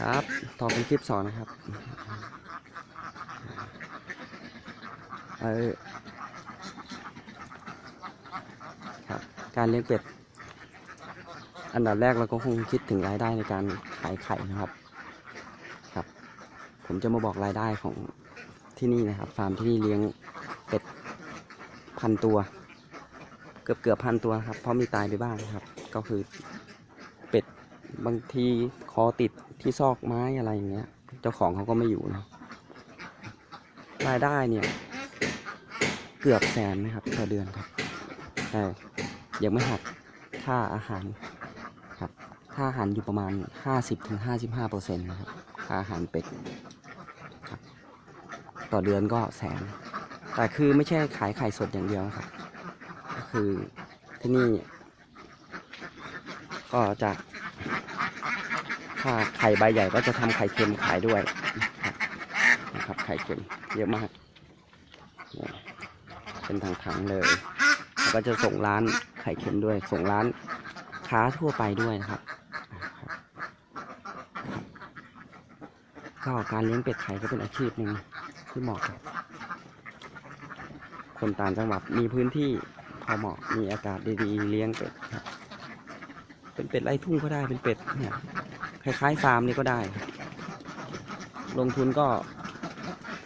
ครับต่อเป็นคลิปสองนะครับเออครับการเลี้ยงเป็ด อันดับแรกเราก็คงคิดถึงรายได้ในการขายไข่นะครับ ครับ ผมจะมาบอกรายได้ของที่นี่นะครับ ฟาร์มที่นี่เลี้ยงเป็ดพันตัว เกือบเกือบพันตัวครับ เพราะมีตายไปบ้างครับ ก็คือ บางทีคอติดที่ซอกไม้อะไรอย่างเงี้ย เจ้าของเขาก็ไม่อยู่นะรายได้เนี่ย เกือบแสนนะครับต่อเดือนครับ แต่ยังไม่หักค่าอาหารครับ ค่าอาหารอยู่ประมาณ 50-55%เปอร์เซ็นต์นะครับค่าอาหารเป็ดครับต่อเดือนก็แสน แต่คือไม่ใช่ขายไข่สดอย่างเดียวครับ ก็คือที่นี่ ก็จะ ถ้าไข่ใบใหญ่ก็จะทำไข่เค็มขายด้วยนะครับไข่เค็มเยอะมากเป็นถังๆเลยแล้วก็จะส่งร้านไข่เค็มด้วย ส่งร้านค้าทั่วไปด้วยนะครับก็การเลี้ยงเป็ดไข่ก็เป็นอาชีพหนึ่งที่เหมาะกับคนต่างจังหวัดมีพื้นที่พอเหมาะมีอากาศดีๆเลี้ยงเป็ดครับเป็นเป็ดไร่ทุ่งก็ได้เป็นเป็ดเนี่ย ล้ายๆฟาร์มนี่ก็ได้ ลงทุนก็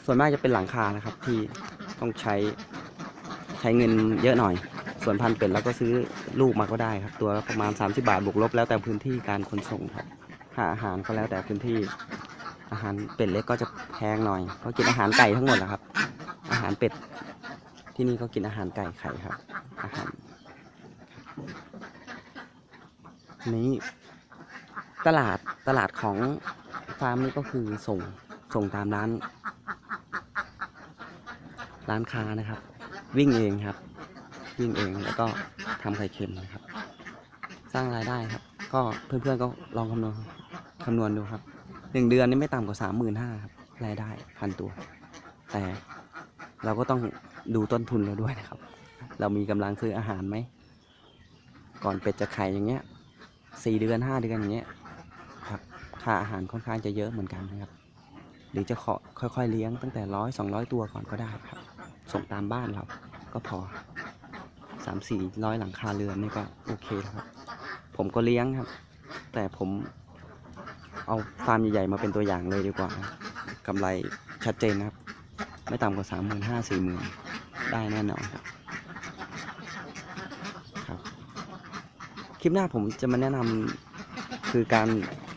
ส่วนมากจะเป็นหลังคานะครับ ที่ต้องใช้ใช้เงินเยอะหน่อย ส่วนพันเป็ดเราก็ซื้อลูกมาก็ได้ครับ ตัวประมาณ 30 บาทบวกลบ แล้วแต่พื้นที่การขนส่งครับหาอาหารก็แล้วแต่พื้นที่อาหารเป็ดเล็กก็จะแพงหน่อยเพราะกินอาหารไก่ทั้งหมดนะครับ อาหารเป็ดที่นี่ก็กินอาหารไก่ไข่ครับ อาหารนี้ ตลาดตลาดของฟาร์มนี่ก็คือส่งส่งตามร้าน ร้านค้านะครับ วิ่งเองครับ วิ่งเองแล้วก็ทำไข่เค็มนะครับ สร้างรายได้ครับ ก็เพื่อนๆก็ลองคำนวณคำนวณดูครับหนึ่งเดือนนี่ไม่ต่ำกว่าสามหมื่นห้าครับรายได้พันตัว แต่เราก็ต้องดูต้นทุนเราด้วยนะครับ เรามีกำลังซื้ออาหารไหมก่อนเป็ดจะไข่อย่างเงี้ยสี่เดือนห้าเดือนอย่างเงี้ย ค่าอาหารค่อนข้างจะเยอะเหมือนกันนะครับ หรือจะขอค่อยๆเลี้ยงตั้งแต่ร้อยสองร้อยตัวก่อนก็ได้ครับ ส่งตามบ้านเราก็พอสามสี่ร้อยหลังคาเรือนนี่ก็โอเคแล้วครับ ผมก็เลี้ยงครับ แต่ผมเอาฟาร์มใหญ่ๆมาเป็นตัวอย่างเลยดีกว่า กำไรชัดเจนนะครับ ไม่ต่ำกว่าสามหมื่นห้าสี่หมื่นได้แน่นอนครับครับ คลิปหน้าผมจะมาแนะนำคือการ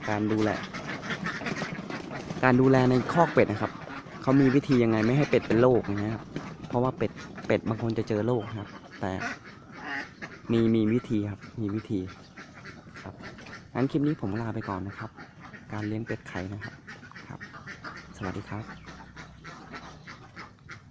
การดูแล การดูแลในคอกเป็ดนะครับ เขามีวิธียังไงไม่ให้เป็ดเป็นโรคอย่างนี้ครับ เพราะว่าเป็ดเป็ดบางคนจะเจอโรคครับ แต่มีมีวิธีครับ มีวิธีครับงั้นคลิปนี้ผมลาไปก่อนนะครับ การเลี้ยงเป็ดไข่นะครับครับ สวัสดีครับ